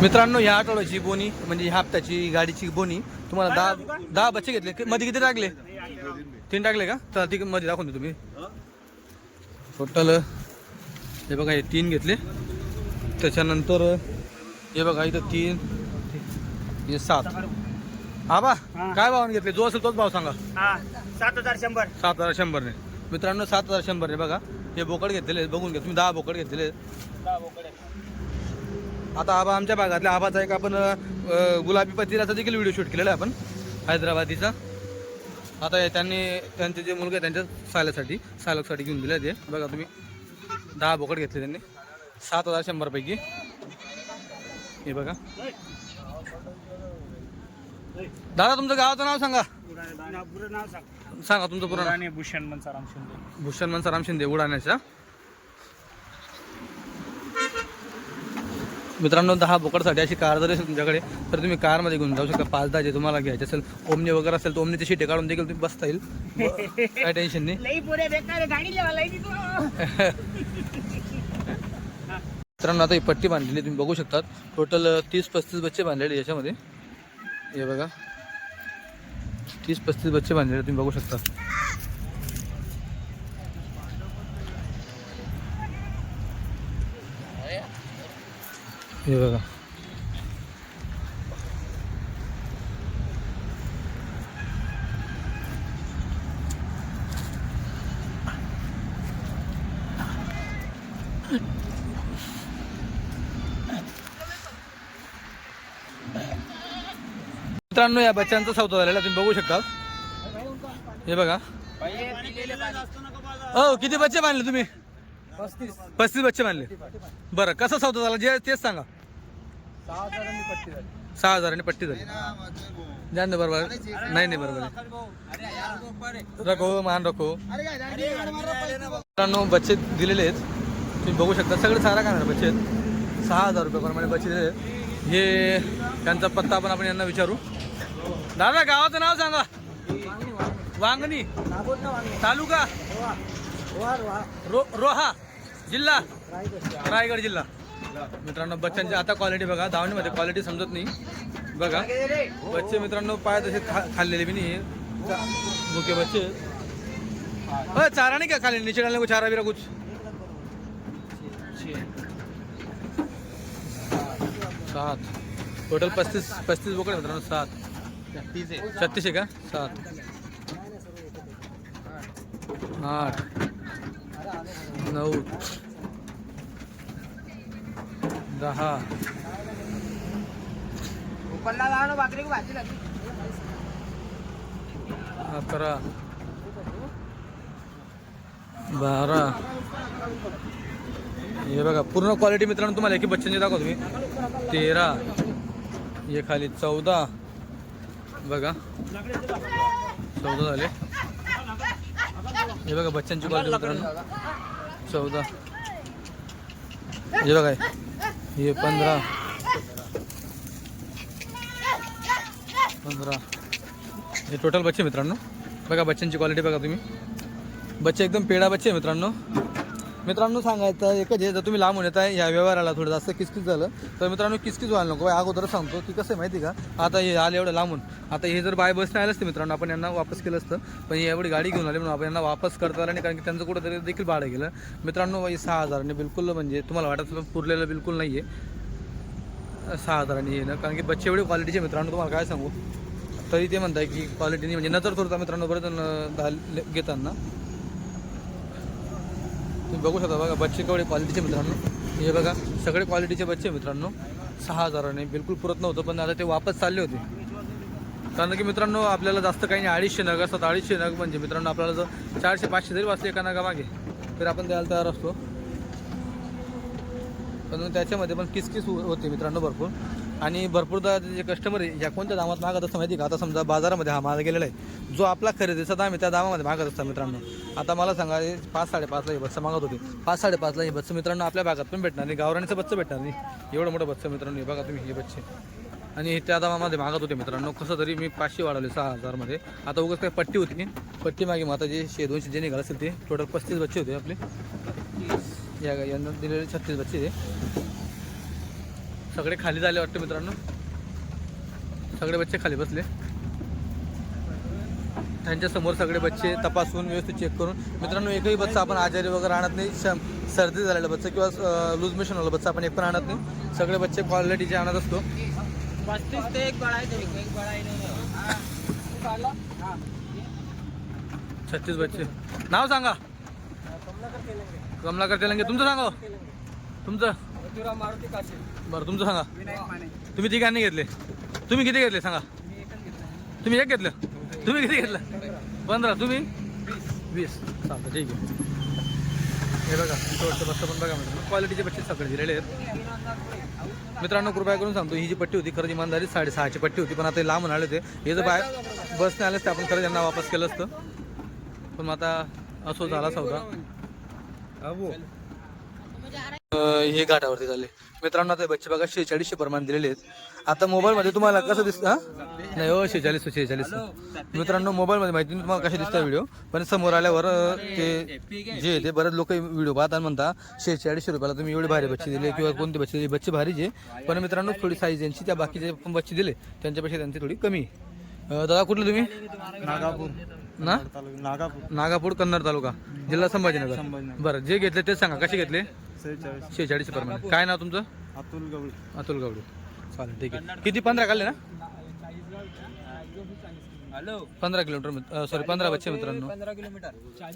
मित्रांनो ह्या आठवड्याची बोनी म्हणजे ह्या हप्त्याची गाडीची बोनी तुम्हाला दहा दहा बच्चे घेतले. मध्ये किती टाकले? तीन टाकले का? तर ती मध्ये दाखवून दे तुम्ही टोटल हे बघा हे तीन घेतले. त्याच्यानंतर हे बघा इथं तीन हे सात. आबा काय भावाने घेतले? जो असेल तोच भाव सांगा. हा सात हजार शंभर. सात हजार शंभरने. मित्रांनो सात हजार शंभरने बघा. हे बोकड घेतलेले. बघून घ्या. तुम्ही दहा बोकड घेतलेले आहेत. आता आबा आमच्या भागातल्या आबाचा एक आपण गुलाबी पतीराचा देखील व्हिडिओ शूट केलेला आहे आपण हैदराबादीचा. आता त्यांनी त्यांचे जे मुलगा आहे त्यांच्या सायलासाठी सायलकसाठी घेऊन दिले ते बघा तुम्ही दहा बोकड घेतले त्यांनी. सात हजार शंभरपैकी. हे बघा. दादा तुमचं गावाचं नाव सांगा. नाव सांग. सांगा तुमचं. पुराणे भूषण मनसाराम शिंदे. भूषण मनसाराम शिंदे उडाण्याच्या मित्रांनो दहा बोकडसाठी अशी कार जर असेल तुमच्याकडे तर तुम्ही कारमध्ये घेऊन जाऊ शकता. पाच दहा जे तुम्हाला घ्यायचे असेल ओमनी वगैरे असेल तर ओमनीची शिटे काढून देखील तुम्ही बसता येईल. काय टेन्शन नाही. मित्रांनो आता ही पट्टी बांधलेली तुम्ही बघू शकतात. टोटल तीस पस्तीस बच्चे बांधलेले याच्यामध्ये. हे बघा. तीस पस्तीस बच्चे बांधलेले तुम्ही बघू शकता. हे बघा. मित्रांनो या बच्चांचा सौदा झालेला तुम्ही बघू शकता. हे बघा. हो किती बच्चे बांधले तुम्ही? पस्तीस. पस्तीस बच्चे बांधले बरं कसं सौदा झाला? जे तेच सांगा. सहा हजारांनी पट्टी झाली. सहा हजारांनी पट्टी झाली. बरोबर. नाही नाही बरोबर. रखो मान रखो. मित्रांनो बच्चे दिलेले आहेत. तुम्ही बघू शकता सगळे सारा काय बच्चे आहेत. सहा हजार रुपये प्रमाणे बच्चे आहेत. हे त्यांचा पत्ता पण आपण यांना विचारू. दादा गावाचं नाव सांगा. वांगणी. तालुका. रो रोहा. जिल्हा? रायगड जिल्हा. मित्रांनो बच्चांची आता क्वालिटी बघा. दावणीमध्ये क्वालिटी समजत नाही. बघा. बच्चे मित्रांनो पाय तसे खा खाल्लेले बी नाही भुके बच्चे. अ चारा नाही का खाली नीचे डालने को चारा बिरा कुछ. सात. टोटल पस्तीस पस्तीस बोकड मित्रांनो सात. छत्तीस आहे का? सात. आठ. नऊ. दहा. अकरा. बारा. हे बघा पूर्ण क्वालिटी मित्रांनो तुम्हाला एकी बच्चांची दाखवतो मी. तेरा. हे खाली चौदा. बघा. चौदा झाले. हे बघा बच्चांची क्वालिटी मित्रांनो. चौदा. हे बघा. हे पंधरा. पंधरा. हे टोटल बच्चे मित्रांनो. बघा बच्चांची क्वालिटी बघा तुम्ही. बच्चे एकदम पेडा बच्चे आहे मित्रांनो. मित्रांनो सांगायचं एकच आहे जर तुम्ही लांबून येत आहे या व्यवहाराला थोडं जास्त किसकिस झालं तर मित्रांनो किसकिस व्हायला नको. अगोदर सांगतो की कसं आहे माहिती आहे का? आता हे आले एवढं लांबून. आता हे जर बाय बसने आलं असतं मित्रांनो आपण यांना वापस केलं असतं. पण ही एवढी गाडी घेऊन आली म्हणून आपण यांना वापस करता आलं नाही कारण की त्यांचं कुठंतरी देखील भाडं गेलं. मित्रांनो हे सहा हजारांनी बिलकुल म्हणजे तुम्हाला वाटत पुरलेलं बिलकुल नाही आहे सहा हजारांनी येणं कारण की बच्चे एवढी क्वालिटीचे मित्रांनो तुम्हाला काय सांगू? तरी ते म्हणताय की क्वालिटीने म्हणजे नजर थोडता मित्रांनो बरं घेताना. तुम्ही बघू शकता बघा बच्चे केवढे क्वालिटीचे मित्रांनो. हे बघा सगळे क्वालिटीचे बच्चे मित्रांनो. सहा हजाराने बिलकुल पुरत नव्हतं पण आता ते वापस चालले होते. कारण की मित्रांनो आपल्याला जास्त काही नाही. अडीचशे नग असतात अडीचशे नग म्हणजे मित्रांनो आपल्याला जर चारशे पाचशे जरी वाचले एका नगामागे तर आपण द्यायला तयार असतो. पण त्याच्यामध्ये पण किसकिस होते मित्रांनो भरपूर. आणि भरपूरदा जे कस्टमर आहे या कोणत्या दामात मागत असतं माहिती का? आता समजा बाजारामध्ये हा माल गेलेला आहे. जो आपला खरेदीचा दाम आहे त्या दामामध्ये मागत असतो मित्रांनो. आता मला सांगा पाच साडेपाचला ही बच्चं मागत होते. पाच साडेपाचला ही बच्चं मित्रांनो आपल्या भागात पण भेटणार नाही. गावराणीचं बच्चं भेटणार नाही. एवढं मोठं बच्चं मित्रांनो हे बघा तुम्ही हे बच्चे आणि त्या दामामध्ये मागत होते मित्रांनो. कसं तरी मी पाचशे वाढवले सहा हजारमध्ये. आता उगाच काही पट्टी होती. पट्टी मागे मग आता जे शे दोनशे जे निघाल असेल ते टोटल पस्तीस बच्चे होते आपले. या यांना दिलेले छत्तीस बच्चे. आहे सगळे खाली झाले वाटतं मित्रांनो. सगळे बच्चे खाली बसले. त्यांच्यासमोर सगळे बच्चे तपासून व्यवस्थित चेक करून. मित्रांनो एकही बच्चा आपण आजारी वगैरे आणत नाही. शम सर्दी झालेला बच्चा किंवा लूज मोशन वाला बच्चा आपण एक पण आणत नाही. सगळे बच्चे क्वालिटीचे आणत असतो. पस्तीस ते एक बळा छत्तीस बच्चे. नाव सांगा. कमलाकर तेलंगे. तुमचं सांगा हो. तुमचं मारुती काशी. बरं तुमचं सांगा. विनायक माने. तुम्ही तिघांनी घेतले. तुम्ही किती घेतले सांगा. मी एकच घेतला. तुम्ही एक घेतलं? तुम्ही किती घेतलं? पंधरा. तुम्ही? वीस. चालतं ठीक आहे. हे बघा शेवटचं बस्ता पण बघा मित्रांनो. क्वालिटीचे बच्चे सगळे दिलेले आहेत. मित्रांनो कृपया करून सांगतो ही जी पट्टी होती खरं इमानदारी साडेसहाची पट्टी होती पण आता लांब आले होते हे जर बाहेर बसने आले असते आपण खरं त्यांना वापस केलं असतं. पण आता असो झाला सौदा. हे घाटावरती झाले मित्रांनो आता बच्चे बघा शेहेचाळीसशे प्रमाण दिलेले आहेत. आता मोबाईलमध्ये तुम्हाला कसं दिसतं हा? नाही हो शेहेचाळीस शेहेचाळीस. मित्रांनो मोबाईलमध्ये माहिती नाही तुम्हाला कसे दिसतात व्हिडिओ पण समोर आल्यावर ते जे ते बरेच लोक व्हिडिओ पाहतात आणि म्हणता शेहेचाळीसशे रुपयाला तुम्ही एवढे भारी बच्चे दिले किंवा कोणते बच्चे दिले? बच्चे भारीचे पण मित्रांनो थोडी साईज यांची त्या बाकीचे पण बच्चे दिले त्यांच्यापेक्षा त्यांची थोडी कमी दादा कुठले तुम्ही? नागापूर. ना? नागापूर नागापूर. कन्नड तालुका जिल्हा संभाजीनगर. बरं जे घेतले ते सांगा कसे घेतले? शेहेचाळीस. प्रमाणे. काय नाव तुमचं? अतुल गवळी. अतुल गवडे चालेल ठीक आहे. किती पंधरा काढले ना? हॅलो. पंधरा किलोमीटर सॉरी पंधरा बच्चे मित्रांनो. पंधरा किलोमीटर.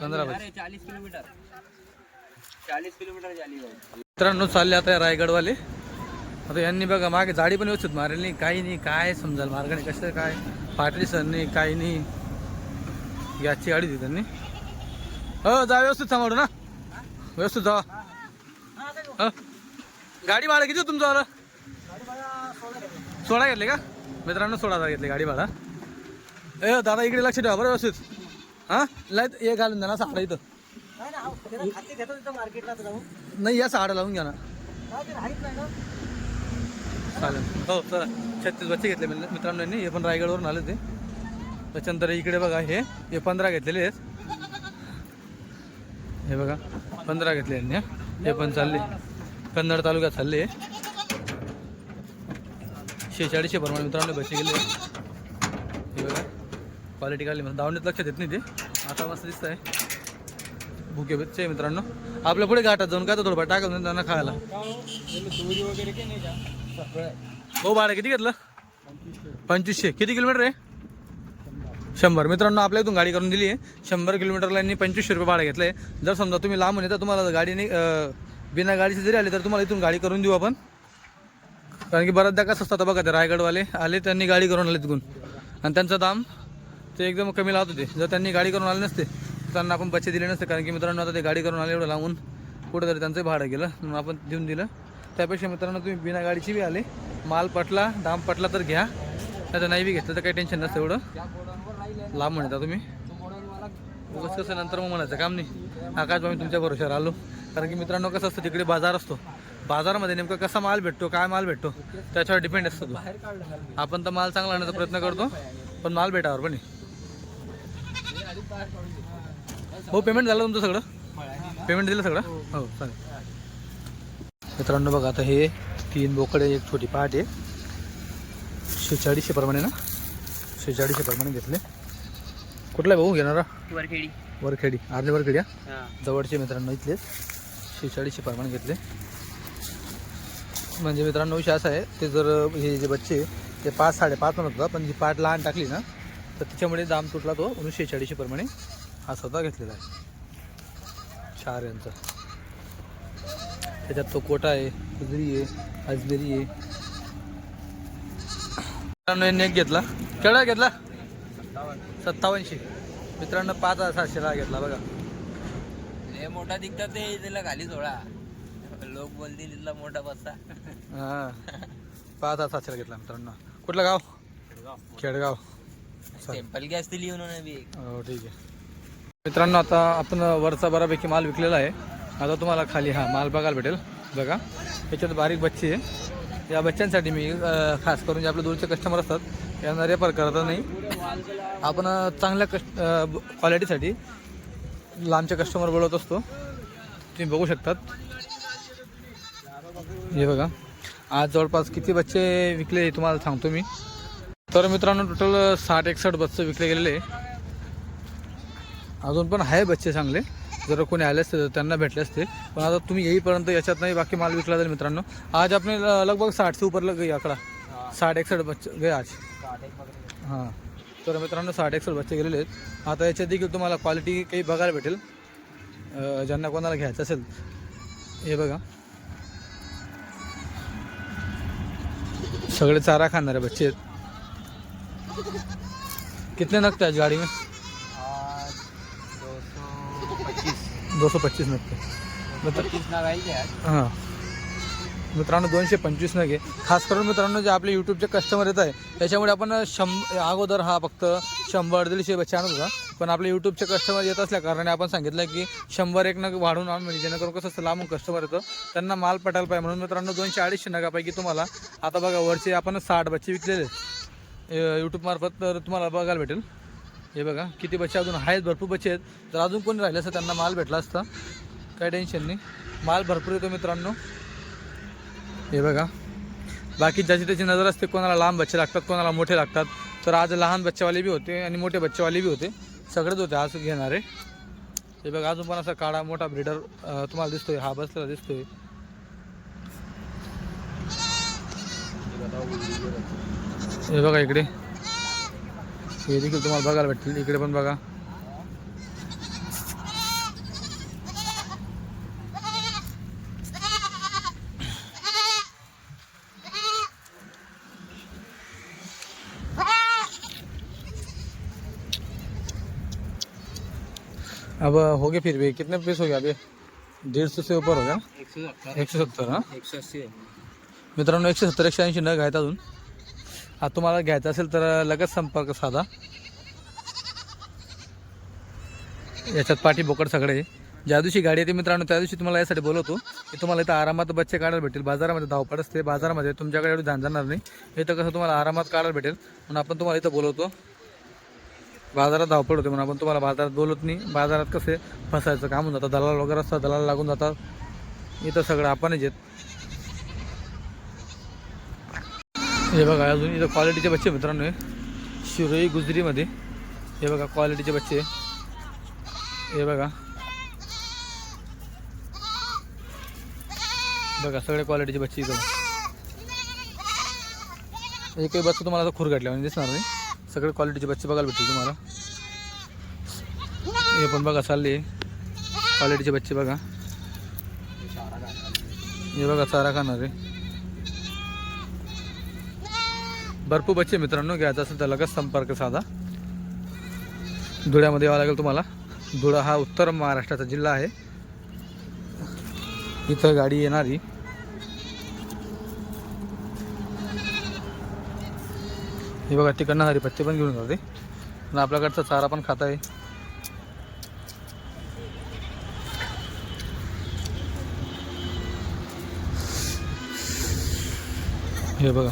पंधरा बच्चे. चाळीस किलोमीटर. चाळीस किलोमीटर झाली मित्रांनो चालले आता हे रायगडवाले. आता यांनी बघा मागे जाडी पण व्यवस्थित मारेल नाही काही नाही काय समजाल मार्गाने कसं काय? फाटली सण नाही काही नाही. गॅसची गाडी होती त्यांनी. हो जा व्यवस्थित सांभाळू ना. व्यवस्थित जा. हो. गाडी भाडं किती होतं तुमचं? वालं? सोळा घेतले का? मित्रांनो सोळा हजार घेतले गाडी भाडा. ए दादा इकडे लक्ष ठेवा बरं व्यवस्थित. हां? लाईत हे घालून द्या ना साडा इथं. नाही या साडा लावून घ्या ना. चालेल. हो चला. छत्तीस बच्चे घेतले मित्र- मित्रांनो यांनी. हे पण रायगडवरून आले ते. त्याच्यानंतर इकडे बघा हे हे पंधरा घेतलेले आहेत. हे बघा पंधरा घेतले यांनी हा. हे पण चालले. कन्नड तालुक्यात हल्ले. शेचाळीसशे प्रमाणे मित्रांनो बसे गेले. हे बघा क्वालिटी काढली म्हणजे दावणीत लक्ष देत नाही ते. आता मस्त दिसत आहे भुके बच्चे आहे मित्रांनो. आपल्या पुढे घाटात जाऊन काय तर थोडंफार टाकत त्यांना खायला. वगैरे काही नाही का हो भाडं किती घेतलं? पंचवीसशे. किती किलोमीटर आहे? शंभर. मित्रांनो आपल्या इथून गाडी करून दिली आहे. शंभर किलोमीटरला यांनी पंचवीसशे रुपये भाडं घेतलं आहे जर समजा तुम्ही लांबून येता तुम्हाला गाडीने बिना गाडीचे जरी आली तर तुम्हाला इथून गाडी करून देऊ आपण. कारण की बऱ्याचदा कसं असतात आता बघा ते रायगडवाले आले त्यांनी गाडी करून आले तिथून. आणि त्यांचं दाम ते एकदम कमी लावत होते. जर त्यांनी गाडी करून आले नसते त्यांना आपण बच्चे दिले नसते. कारण की मित्रांनो आता ते गाडी करून आले एवढं लावून कुठेतरी त्यांचं भाडं गेलं म्हणून आपण देऊन दिलं. त्यापेक्षा मित्रांनो तुम्ही बिना गाडीची बी आले. माल पटला दाम पटला तर घ्या. नाही तर नाही बी घेतलं तर काही टेन्शन नसतं एवढं. लांब म्हणता तुम्ही. उगाच कसं नंतर मग म्हणायचं काम नाही. आकाश मी तुमच्या भरोश्यावर आलो. कारण की मित्रांनो कसं असतं तिकडे बाजार असतो बाजारामध्ये नेमकं कसा माल भेटतो काय माल भेटतो त्याच्यावर डिपेंड असतो आपण तर माल चांगला आणण्याचा प्रयत्न करतो पण माल भेटावर पण. हो पेमेंट झालं तुमचं सगळं? पेमेंट दिलं सगळं? हो चालेल. मित्रांनो बघा आता हे तीन बोकडे एक छोटी पाट आहे. शेचाळीसशे प्रमाणे ना? शेचाळीसशे प्रमाणे घेतले. कुठला भाऊ घेणारा? वरखेडी. वरखेडी. आर्ले वरखेडी जवळचे मित्रांनो इथलेच. शेचाळीसशे प्रमाण घेतले. म्हणजे मित्रांनो विषय असा आहे ते जर हे जे बच्चे ते पाच साडेपाच म्हणत होता पण जी पाट लहान टाकली ना तर त्याच्यामुळे दाम तुटला तो म्हणून शेचाळीसशे प्रमाणे हा स्वतः घेतलेला आहे. चार यांचा. त्याच्यात तो कोटा आहे कुजरी आहे अजमेरी आहे. मित्रांनो यांनी एक घेतला. केवढा घेतला? सत्तावनशे मित्रांनो पाच हजार सातशेला घेतला बघा. लय मोठा दिखतात ते त्याला खाली सोडा. लोक बोलतील इथला मोठा बस्ता हा. पाच हजार सातशेला घेतला मित्रांनो. कुठलं गाव? खेडगाव. टेम्पल गॅस दिली म्हणून बी हो ठीक आहे. मित्रांनो आता आपण वरचा बऱ्यापैकी माल विकलेला आहे. आता तुम्हाला खाली हा माल बघायला भेटेल. बघा. याच्यात बारीक बच्चे आहे. या बच्चांसाठी मी खास करून जे आपले दूरचे कस्टमर असतात यांना रेफर करत नाही. आपण चांगल्या कस्ट क्वालिटीसाठी लांबचे कस्टमर बोलवत असतो. तुम्ही बघू शकतात. हे बघा. आज जवळपास किती बच्चे विकले हे तुम्हाला सांगतो मी. तर मित्रांनो टोटल साठ एकसष्ट बच्चे विकले गेलेले आहे. अजून पण आहे बच्चे चांगले. जर कोणी आले असते तर त्यांना भेटले असते. पण आता तुम्ही येईपर्यंत याच्यात नाही बाकी माल विकला जाईल मित्रांनो. आज आपने ल- लगभग साठ से ऊपर लग गई आकडा साठ एकसष्ट बच्चे गए आज. हां. तर मित्रांनो साठ एकसष्ट बच्चे गेलेले आहेत. आता याच्यात देखील तुम्हाला क्वालिटी काही बघायला भेटेल. ज्यांना कोणाला घ्यायचं असेल. हे बघा. सगळे चारा खाणारे बच्चे आहेत. कितने नग थे आज गाड़ी में? दो सौ पच्चीस. दो सौ पच्चीस नग थे मित्र पच्चीस लगाई आज. हां. मित्रांनो दोनशे पंचवीस नगे खास करून मित्रांनो जे आपले यूट्यूबचे कस्टमर येत आहे त्याच्यामुळे आपण शंभ अगोदर हा फक्त शंभर दीडशे बच्चे होता. पण आपले यूट्यूबचे कस्टमर येत असल्या कारणाने आपण सांगितलं की शंभर एक नग वाढून आण म्हणजे जेणेकरून कसं असतं लांबून कस्टमर येतं. त्यांना माल पटायला पाहिजे. म्हणून मित्रांनो दोनशे अडीचशे नगापैकी तुम्हाला आता बघा वरचे आपण साठ बच्चे विकलेले यूट्यूबमार्फत तर तुम्हाला बघायला भेटेल. हे बघा किती बच्चे अजून आहेत भरपूर बच्चे आहेत. तर अजून कोणी राहिले असतं त्यांना माल भेटला असता. काही टेन्शन नाही. माल भरपूर येतो मित्रांनो. हे बघा. बाकी ज्याची त्याची नजर असते कोणाला लांब बच्चे लागतात कोणाला मोठे लागतात. तर आज लहान बच्चेवाले बी होते आणि मोठे बच्चेवाले बी होते. सगळेच होते आज घेणारे. हे बघा अजून पण असा काळा मोठा ब्रिडर तुम्हाला दिसतोय. हा बसलेला दिसतोय. हे बघा इकडे. हे देखील तुम्हाला बघायला भेटतील. इकडे पण बघा. अब हो गए फिर भी। कितने पीस हो गया अभी? डेढ़ सौ से ऊपर हो गया। एक सौ सत्तर एकशे सत्तर हां एक सौ अस्सी मित्रांनो एकशे सत्तर एकशे ऐंशी नग घ्यायचा अजून। हा तुम्हाला घ्यायचं असेल तर लगेच संपर्क साधा. याच्यात पाठी बोकड सगळे. ज्या दिवशी गाडी येते मित्रांनो त्या दिवशी तुम्हाला यासाठी बोलवतो की तुम्हाला इथं आरामात बच्चे काढायला भेटेल. बाजारामध्ये धावपड असते बाजारामध्ये तुमच्याकडे एवढी धान जाणार नाही. इथं कसं तुम्हाला आरामात काढायला भेटेल. म्हणून आपण तुम्हाला इथं बोलवतो. बाजारात धावपळ होते म्हणून आपण तुम्हाला बाजारात बोलत नाही. बाजारात कसे फसायचं काम होऊन जातं. दलाल वगैरे असतात दलाल लागून जातात. इथं सगळं आपणच येत हे बघा अजून इथं क्वालिटीचे बच्चे मित्रांनो हे शिरोई गुजरीमध्ये. हे बघा क्वालिटीचे बच्चे हे बघा. बघा सगळे क्वालिटीचे बच्चे इथं. एकही बच्चा तुम्हाला आता खूर गाठल्या म्हणजे दिसणार नाही. सगळे क्वालिटीचे बच्चे बघायला भेटतील तुम्हाला. हे पण बघा चालले क्वालिटीचे बच्चे बघा. हे बघा चारा खाणार आहे. भरपूर बच्चे मित्रांनो घ्यायचं असेल तर लगेच संपर्क साधा. धुळ्यामध्ये यावं लागेल तुम्हाला. धुळा हा उत्तर महाराष्ट्राचा जिल्हा आहे. इथं गाडी येणारी. हे बघा तिकडनं हरिपत्ते पण घेऊन जाते आणि आपल्याकडचा चारा पण खाता आहे. हे बघा.